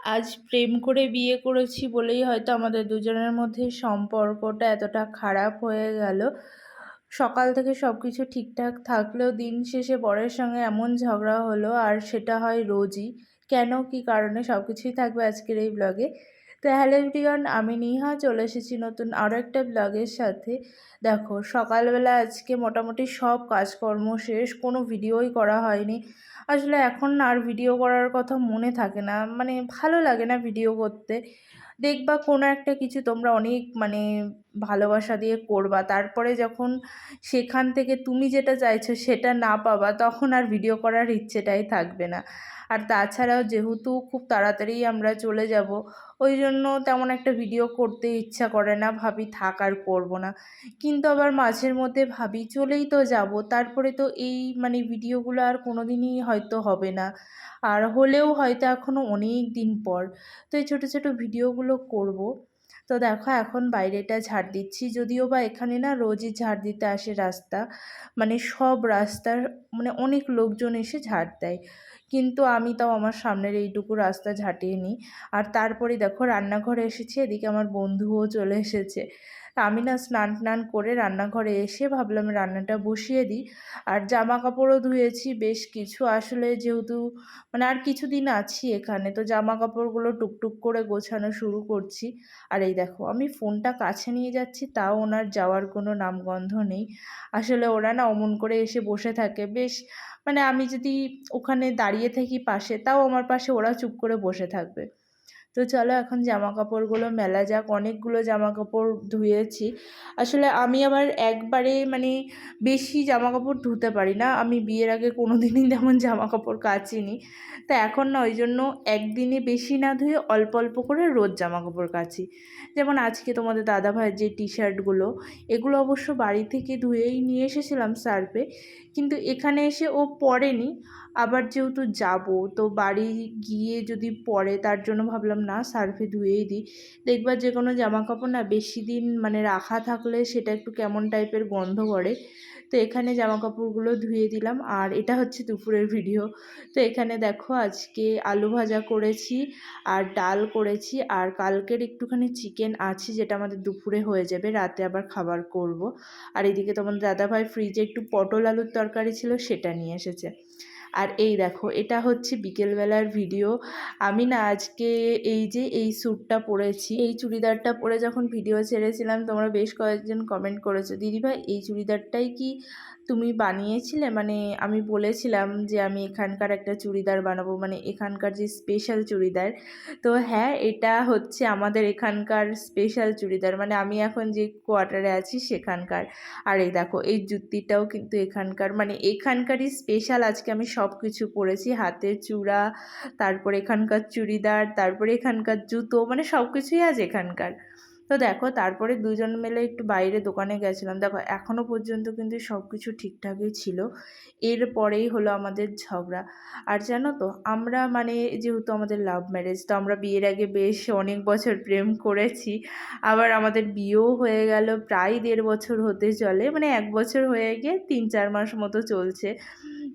আজ প্রেম করে বিয়ে করেছি বলেই হয়তো আমাদের দুজনের মধ্যে সম্পর্কটা এতটা খারাপ হয়ে গেল। সকাল থেকে সব কিছু ঠিকঠাক থাকলেও দিন শেষে বরের সঙ্গে এমন ঝগড়া হলো আর সেটা হয় রোজই। কেন, কি কারণে সব কিছুই থাকবে আজকের এই ব্লগে তো হ্যালো আমি নিহা, চলে এসেছি নতুন আরও একটা ব্লগের সাথে। দেখো, সকালবেলা আজকে মোটামুটি সব কাজকর্ম শেষ, কোনো ভিডিওই করা হয়নি। আসলে এখন আর ভিডিও করার কথা মনে থাকে না মানে ভালো লাগে না ভিডিও করতে। দেখবা কোনো একটা কিছু তোমরা অনেক মানে ভালোবাসা দিয়ে করবা। তারপরে যখন সেখান থেকে তুমি যেটা চাইছো সেটা না পাবা, তখন আর ভিডিও করার ইচ্ছেটাই থাকবে না। আর তাছাড়াও যেহেতু খুব তাড়াতাড়ি আমরা চলে যাব, ওই জন্য তেমন একটা ভিডিও করতে ইচ্ছা করে না, ভাবি থাক আর করব না। কিন্তু আবার মাঝের মধ্যে ভাবি চলেই তো যাব, তারপরে তো এই মানে ভিডিওগুলো আর কোনো দিনই হয়তো হবে না। আর হলেও হয়তো এখনও অনেক দিন পর। তো এই ছোটো ছোটো ভিডিওগুলো করব। তো দেখো এখন বাইরেটা ঝাড় দিচ্ছি। যদিও বা এখানে না রোজই ঝাড় দিতে আসে রাস্তা। মানে সব রাস্তার মানে অনেক লোকজন এসে ঝাড় দেয়। কিন্তু আমি তাও আমার সামনের এইটুকু রাস্তা ঝাঁটিয়ে নিই। আর তারপরে দেখো রান্নাঘরে এসেছি। এদিকে আমার বন্ধুও চলে এসেছে। তা আমি না স্নান টান করে রান্নাঘরে এসে ভাবলাম রান্নাটা বসিয়ে দিই। আর জামা কাপড়ও ধুয়েছি, বেশ কিছু আসলে যেহেতু মানে আর কিছুদিন আছি এখানে, তো জামা কাপড়গুলো টুকটুক করে গোছানো শুরু করছি। আর এই দেখো, আমি ফোনটা কাছে নিয়ে যাচ্ছি, তাও ওনার যাওয়ার কোনো নামগন্ধ নেই। আসলে ওরা না অমন করে এসে বসে থাকে। বেশ মানে আমি যদি ওখানে দাঁড়িয়ে থাকি পাশে, তাও আমার পাশে ওরা চুপ করে বসে থাকবে। তো চলো এখন জামা কাপড়গুলো মেলা যাক। অনেকগুলো জামা কাপড় ধুয়েছি। আসলে আমি আবার একবারে মানে বেশি জামা কাপড় ধুতে পারি না। আমি বিয়ের আগে কোনো দিনই তেমন জামা কাপড় কাচিনি। তা এখন না ওই জন্য একদিনে বেশি না ধুয়ে অল্প অল্প করে রোজ জামা কাপড় কাচি। যেমন আজকে তোমাদের দাদা ভাইয়ের যে টি শার্টগুলো এগুলো অবশ্য বাড়ি থেকে ধুয়েই নিয়ে এসেছিলাম সার্ফে। কিন্তু এখানে এসে ও পরেনি। আবার যেহেতু যাব, তো বাড়ি গিয়ে যদি পরে তার জন্য ভাবলাম, না, সার্ফে ধুয়েই দিই। দেখবা যে কোনো জামা কাপড় না বেশি দিন মানে রাখা থাকলে সেটা একটু কেমন টাইপের গন্ধ করে। তো এখানে জামা কাপড়গুলো ধুয়ে দিলাম। আর এটা হচ্ছে দুপুরের ভিডিও তো এখানে দেখো, আজকে আলু ভাজা করেছি আর ডাল করেছি। আর কালকের একটুখানি চিকেন আছে যেটা আমাদের দুপুরে হয়ে যাবে, রাতে আবার খাবার করব। আর এদিকে তোমার দাদাভাই ফ্রিজে একটু পটল আলুর তরকারি ছিল, সেটা নিয়ে এসেছে। আর এই দেখো, এটা হচ্ছে বিকেলবেলার ভিডিও। আমি না আজকে এই যে এই স্যুটটা পরেছি, এই চুড়িদারটা পরে যখন ভিডিও ছেড়েছিলাম, তোমরা বেশ কয়েকজন কমেন্ট করেছ। দিদিভাই, এই চুড়িদারটাই কি তুমি বানিয়েছিলে? মানে আমি বলেছিলাম যে আমি এখানকার একটা চুড়িদার বানাবো মানে এখানকার যে স্পেশাল চুড়িদার। তো হ্যাঁ এটা হচ্ছে আমাদের এখানকার স্পেশাল চুড়িদার। মানে আমি এখন যে কোয়ার্টারে আছি সেখানকার। আর এই দেখো, এই জুতিটাও কিন্তু এখানকার। মানে এখানকারই স্পেশাল আজকে আমি সব কিছু পরেছি। হাতে চূড়া, তারপর এখানকার চুড়িদার, তারপরে এখানকার জুতো মানে সব কিছুই আজ এখানকার। তো দেখো তারপরে দুজন মিলে একটু বাইরে দোকানে গেছিলাম। দেখো এখনও পর্যন্ত কিন্তু সব কিছু ঠিকঠাকই ছিল। এরপরেই হলো আমাদের ঝগড়া। আর জানো তো, আমরা মানে যেহেতু আমাদের লাভ ম্যারেজ তো আমরা বিয়ের আগে বেশ অনেক বছর প্রেম করেছি। আবার আমাদের বিয়েও হয়ে গেল, প্রায় দেড় বছর হতে চলে। মানে এক বছর হয়ে গিয়ে তিন চার মাস মতো চলছে।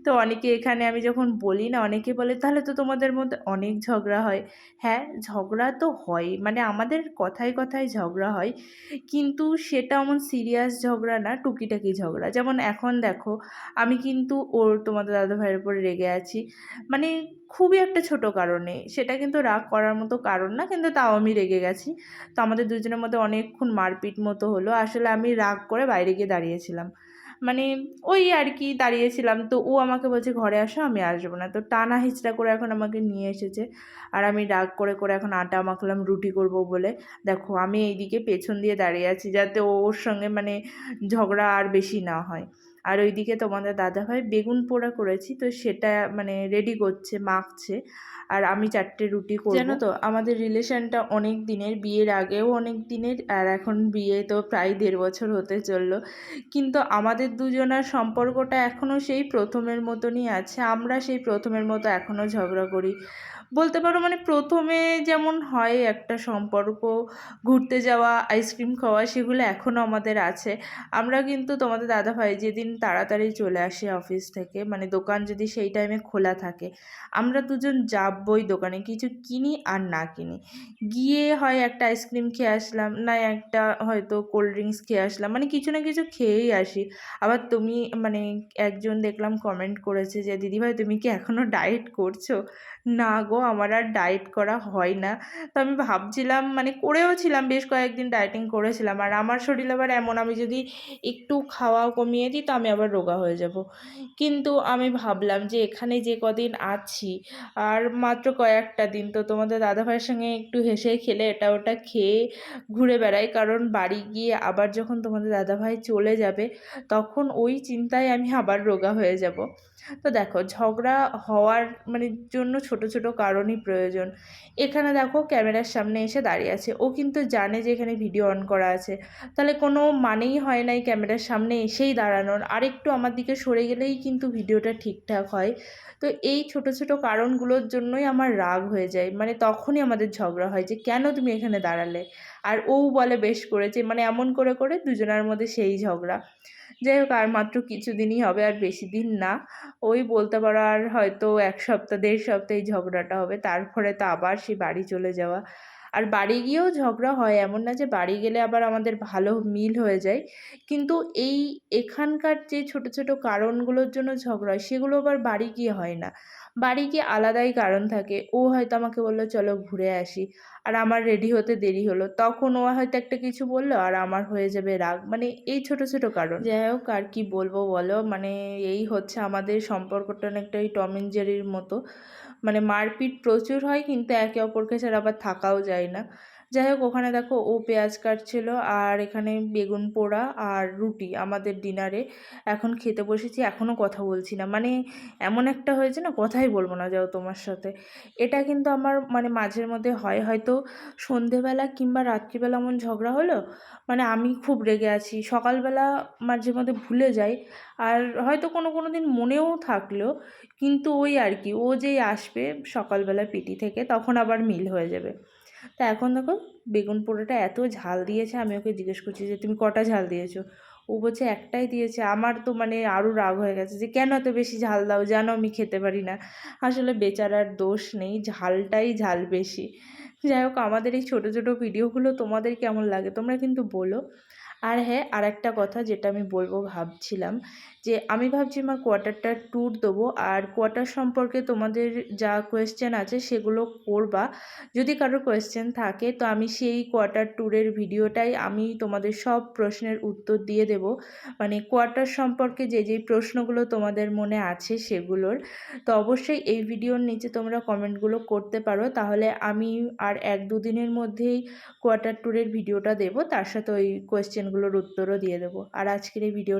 তো অনেকে এখানে আমি যখন বলি না, অনেকে বলে, তাহলে তো তোমাদের মধ্যে অনেক ঝগড়া হয়। হ্যাঁ ঝগড়া তো হয় মানে আমাদের কথায় কথায় ঝগড়া হয়, কিন্তু সেটা এমন সিরিয়াস ঝগড়া না, টুকিটাকি ঝগড়া। যেমন এখন দেখো, আমি কিন্তু ওর, তোমাদের দাদা ভাইয়ের উপরে রেগে আছি মানে খুবই একটা ছোট কারণে। সেটা কিন্তু রাগ করার মতো কারণ না, কিন্তু তাও আমি রেগে গেছি। তো আমাদের দুজনের মধ্যে অনেকক্ষণ মারপিট মতো হলো। আসলে আমি রাগ করে বাইরে গিয়ে দাঁড়িয়েছিলাম। মানে ওই আর কি দাঁড়িয়েছিলাম। তো ও আমাকে বলছে, ঘরে আসো, আমি আসব না। তো টানা হিচড়া করে এখন আমাকে নিয়ে এসেছে। আর আমি ডাক করে করে এখন আটা মাখলাম, রুটি করব বলে। দেখো, আমি এইদিকে পেছন দিয়ে দাঁড়িয়ে আছি যাতে ওর সঙ্গে মানে ঝগড়া আর বেশি না হয়। আর ওইদিকে তোমাদের দাদাভাই বেগুন পোড়া করেছি, তো সেটা মানে রেডি করছে, মাখছে। আর আমি চারটে রুটি করব। জানো তো, আমাদের রিলেশনটা অনেক দিনের, বিয়ের আগেও অনেক দিনের, আর এখন বিয়ে তো প্রায় দেড় বছর হতে চলল। কিন্তু আমাদের দুজনার সম্পর্কটা এখনও সেই প্রথমের মতনই আছে, আমরা সেই প্রথমের মতো এখনও ঝগড়া করি। বলতে পারো মানে প্রথমে যেমন হয় একটা সম্পর্ক, ঘুরতে যাওয়া আইসক্রিম খাওয়া সেগুলো এখনও আমাদের আছে। আমরা কিন্তু তোমাদের দাদাভাই যেদিন তাড়াতাড়ি চলে আসে অফিস থেকে মানে দোকান যদি সেই টাইমে খোলা থাকে, আমরা দুজন যাবই দোকানে, কিছু কিনি আর না কিনি। গিয়ে হয় একটা আইসক্রিম খেয়ে আসলাম, না একটা হয়তো কোল্ড ড্রিঙ্কস খেয়ে আসলাম মানে কিছু না কিছু খেয়েই আসি। আবার তুমি মানে একজন দেখলাম কমেন্ট করেছে যে, দিদিভাই তুমি কি এখনও ডায়েট করছ? না গো আমার আর ডায়েট করা হয় না। তো আমি ভাবছিলাম মানে করেও ছিলাম, বেশ কয়েকদিন ডায়েটিং করেছিলাম। আর আমার শরীর আবার এমন, আমি যদি একটু খাওয়া কমিয়ে দিই, তো আমি আবার রোগা হয়ে যাব। কিন্তু আমি ভাবলাম যে এখানে যে কদিন আছি, আর মাত্র কয়েকটা দিন, তো তোমাদের দাদাভাইয়ের সঙ্গে একটু হেসে খেলে এটা ওটা খেয়ে ঘুরে বেড়াই। কারণ বাড়ি গিয়ে আবার যখন তোমাদের দাদাভাই চলে যাবে, তখন ওই চিন্তায় আমি আবার রোগা হয়ে যাব। তো দেখো, ঝগড়া হওয়ার মানে জন্য ছোট ছোট কারণই প্রয়োজন। এখানে দেখো ক্যামেরার সামনে এসে দাঁড়িয়ে আছে। ও কিন্তু জানে যে এখানে ভিডিও অন করা আছে। তাহলে কোনো মানেই হয় নাই ক্যামেরার সামনে এসেই দাঁড়ানোর। আরেকটু আমার দিকে সরে গেলেই কিন্তু ভিডিওটা ঠিকঠাক হয়। তো এই ছোট ছোট কারণগুলোর জন্যই আমার রাগ হয়ে যায়। মানে তখনই আমাদের ঝগড়া হয় যে কেন তুমি এখানে দাঁড়ালে? আর ও বলে বেশ করেছে মানে এমন করে করে দুজনের মধ্যে সেই ঝগড়া। যাই হোক, আর মাত্র কিছুদিনই হবে, আর বেশি দিন না। ওই বলতে পারো আর হয়তো এক সপ্তাহ, দেড় সপ্তাহ এই ঝগড়াটা হবে। তারপরে তো আবার সেই বাড়ি চলে যাওয়া। আর বাড়ি গিয়েও ঝগড়া হয় এমন না যে বাড়ি গেলে আবার আমাদের ভালো মিল হয়ে যায়। কিন্তু এই এখানকার যে ছোট ছোট কারণগুলোর জন্য ঝগড়া হয়, সেগুলো আবার বাড়ি গিয়ে হয় না। বাড়ি গিয়ে আলাদাই কারণ থাকে। ও হয়তো আমাকে বলল, চলো ঘুরে আসি। আর আমার রেডি হতে দেরি হলো। তখন ও হয়তো একটা কিছু বলল আর আমার হয়ে যাবে রাগ। মানে এই ছোট ছোট কারণ। যাই হোক, আর কি বলব বলো? মানে এই হচ্ছে আমাদের সম্পর্কটা অনেকটাই টম অ্যান্ড জেরির মতো। মানে মারপিট প্রচুর হয় কিন্তু একে অপরকে ছাড়া আবার থাকাও যায় না। যাই হোক, ওখানে দেখো ও পেঁয়াজ কাটছিল আর এখানে বেগুন পোড়া আর রুটি আমাদের ডিনারে। এখন খেতে বসেছি এখনও কথা বলছি না। মানে এমন একটা হয়েছে না, কথাই বলব না যাও তোমার সাথে। এটা কিন্তু আমার মানে মাঝের মধ্যে হয়, হয়তো সন্ধেবেলা কিংবা রাত্রিবেলা এমন ঝগড়া হলো মানে আমি খুব রেগে আছি। সকালবেলা মাঝে মধ্যে ভুলে যাই, আর হয়তো কোনো কোনো দিন মনেও থাকল, কিন্তু ওই আর কি, ও যেই আসবে সকালবেলা পিটি থেকে, তখন আবার মিল হয়ে যাবে। তা এখন দেখো বেগুন পোড়াটা এত ঝাল দিয়েছে, আমি ওকে জিজ্ঞেস করছি যে, তুমি কটা ঝাল দিয়েছ? ও বলছে, একটাই দিয়েছে। আমার তো মানে আরও রাগ হয়ে গেছে যে, কেন এত বেশি ঝাল দাও? জানো আমি খেতে পারি না। আসলে বেচারার দোষ নেই, ঝালটাই ঝাল বেশি। যাই হোক, আমাদের এই ছোটো ছোটো ভিডিওগুলো তোমাদের কেমন লাগে তোমরা কিন্তু বলো। আর হ্যাঁ আর একটা কথা যেটা আমি বলব ভাবছিলাম যে আমি ভাবছি আমার কোয়ার্টারটার ট্যুর দেবো আর কোয়ার্টার সম্পর্কে তোমাদের যা কোয়েশ্চেন আছে সেগুলো করবা। যদি কারোর কোয়েশ্চেন থাকে তো আমি সেই কোয়ার্টার ট্যুরের ভিডিওটাই আমি তোমাদের সব প্রশ্নের উত্তর দিয়ে দেব। মানে কোয়ার্টার সম্পর্কে যে যেই প্রশ্নগুলো তোমাদের মনে আছে সেগুলোর। তো অবশ্যই এই ভিডিওর নিচে তোমরা কমেন্টগুলো করতে পারো। তাহলে আমি আর এক দুদিনের মধ্যেই কোয়ার্টার ট্যুরের ভিডিওটা দেবো। তার সাথে ওই কোয়েশ্চেনগুলোর উত্তরও দিয়ে দেবো। আর আজকের এই ভিডিও